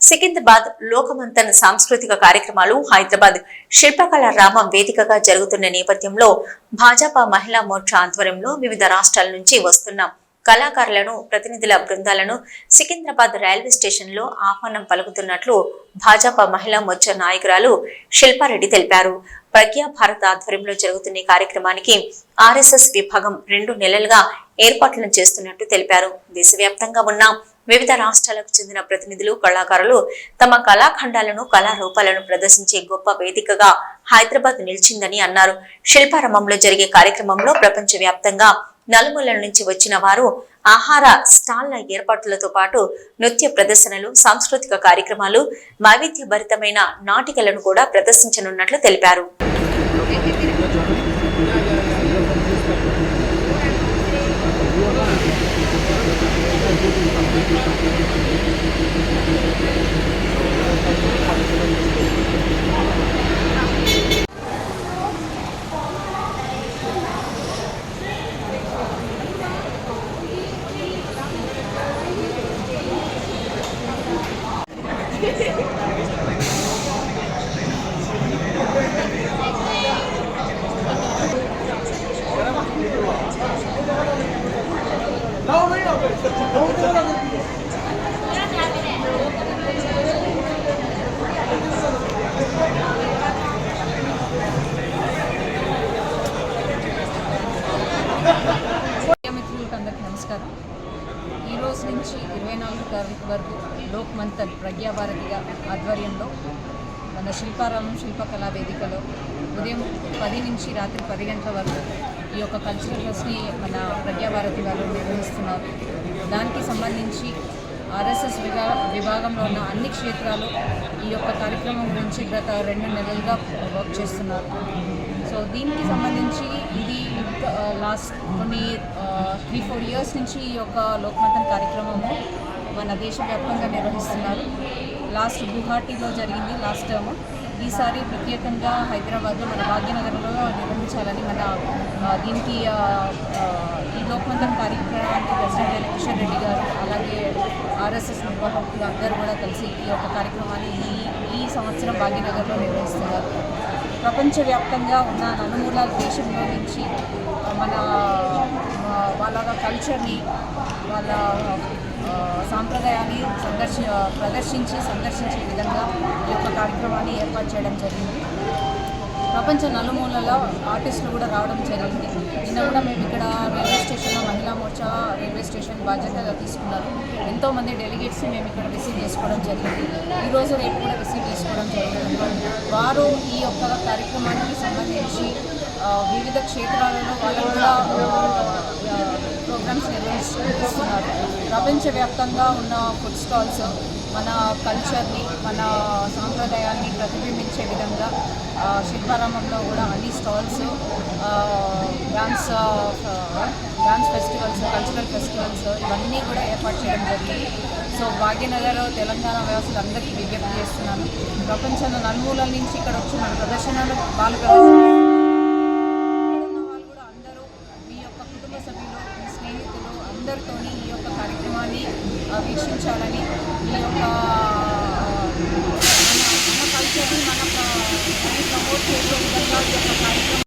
సికింద్రాబాద్ లోకమంతన్ సాంస్కృతిక కార్యక్రమాలు హైదరాబాద్ శిల్పకళ రామం వేదికగా జరుగుతున్న నేపథ్యంలో భాజపా మహిళా మోర్చా ఆధ్వర్యంలో వివిధ రాష్ట్రాల నుంచి వస్తున్న కళాకారులను ప్రతినిధుల బృందాలను సికింద్రాబాద్ రైల్వే స్టేషన్లో ఆహ్వానం పలుకుతున్నట్లు భాజపా మహిళా మోర్చా నాయకురాలు శిల్పారెడ్డి తెలిపారు. ప్రజ్ఞా భారత్ ఆధ్వర్యంలో జరుగుతున్న కార్యక్రమానికి ఆర్ఎస్ఎస్ విభాగం రెండు నెలలుగా ఏర్పాట్లను చేస్తున్నట్టు తెలిపారు. దేశవ్యాప్తంగా ఉన్న వివిధ రాష్ట్రాలకు చెందిన ప్రతినిధులు కళాకారులు తమ కళాఖండాలను కళారూపాలను ప్రదర్శించే గొప్ప వేదికగా హైదరాబాద్ నిలిచిందని అన్నారు. శిల్పారంభంలో జరిగే కార్యక్రమంలో ప్రపంచ వ్యాప్తంగా నలుమూలల నుంచి వచ్చిన వారు ఆహార స్టాళ్ళ ఏర్పాట్లతో పాటు నృత్య ప్రదర్శనలు సాంస్కృతిక కార్యక్రమాలు వైవిధ్యభరితమైన నాటికలను కూడా ప్రదర్శించనున్నట్లు తెలిపారు. 나오네요. 나오네요. ఈ రోజు నుంచి ఇరవై నాలుగు తారీఖు వరకు లోక్ మంతన్ ప్రజ్ఞాభారతి ఆధ్వర్యంలో మన శిల్పారామం శిల్పకళా వేదికలో ఉదయం పది నుంచి రాత్రి పది గంటల వరకు ఈ యొక్క కల్చరల్ ఫెస్ట్ని మన ప్రజ్ఞాభారతి వాళ్ళు నిర్వహిస్తున్నారు. దానికి సంబంధించి ఆర్ఎస్ఎస్ విభా విభాగంలో ఉన్న అన్ని క్షేత్రాలు ఈ యొక్క కార్యక్రమం గురించి గత రెండు నెలలుగా వర్క్ చేస్తున్నారు. సో దీనికి సంబంధించి ఇది లాస్ట్ కొన్ని త్రీ ఫోర్ ఇయర్స్ నుంచి ఈ యొక్క లోక్మతన్ కార్యక్రమము మన దేశవ్యాప్తంగా నిర్వహిస్తున్నారు. లాస్ట్ గుహాటీలో జరిగింది లాస్ట్ టర్మ్ ఈసారి ప్రత్యేకంగా హైదరాబాద్లో మన భాగ్యనగర్లో నిర్వహించాలని మన దీనికి ఈ లోక్మంతన్ కార్యక్రమం ఆర్ఎస్ఎస్ నిర్వాహకులు అందరూ కూడా కలిసి ఈ యొక్క కార్యక్రమాన్ని ఈ ఈ సంవత్సరం భాగ్యనగర్లో నిర్వహిస్తున్నారు. ప్రపంచవ్యాప్తంగా ఉన్న నలుమూల దేశంలో నుంచి మన వాళ్ళ కల్చర్ని వాళ్ళ సాంప్రదాయాన్ని సందర్శ ప్రదర్శించి సందర్శించే విధంగా ఈ యొక్క కార్యక్రమాన్ని ఏర్పాటు చేయడం జరిగింది. ప్రపంచ నలుమూలలో ఆర్టిస్టులు కూడా రావడం జరిగింది. నిన్న కూడా మేము ఇక్కడ మహిళా మోర్చా రైల్వే స్టేషన్ బాధ్యతగా తీసుకున్నారు. ఎంతోమంది డెలిగేట్స్ని మేము ఇక్కడ రిసీవ్ చేసుకోవడం జరిగింది. ఈరోజు రేపు కూడా రిసీవ్ చేసుకోవడం జరిగింది వారు ఈ యొక్క కార్యక్రమానికి సంబంధించి వివిధ క్షేత్రాలలో వాళ్ళు కూడా ప్రోగ్రామ్స్ నిర్వహిస్తున్నారు. ప్రపంచవ్యాప్తంగా ఉన్న ఫుడ్ స్టాల్స్ మన కల్చర్ని మన సాంప్రదాయాన్ని ప్రతిబింబించే విధంగా శిల్పారామంలో కూడా అన్ని stalls dance dance festivals cultural festivals ఇవన్నీ కూడా ఏర్పాటు చేయడం జరిగింది. సో భాగ్యనగర్ తెలంగాణ వ్యవస్థలు అందరికీ విజ్ఞప్తి చేస్తున్నాను. ప్రపంచంలో నలుమూలల నుంచి ఇక్కడ వచ్చి మన ప్రదర్శనలు బాల ప్రదర్శన వాళ్ళు కూడా అందరూ మీ యొక్క కుటుంబ సభ్యులు మీ స్నేహితులు అందరితోని ఈ యొక్క కార్యక్రమాన్ని వీక్షించాలని ఈ యొక్క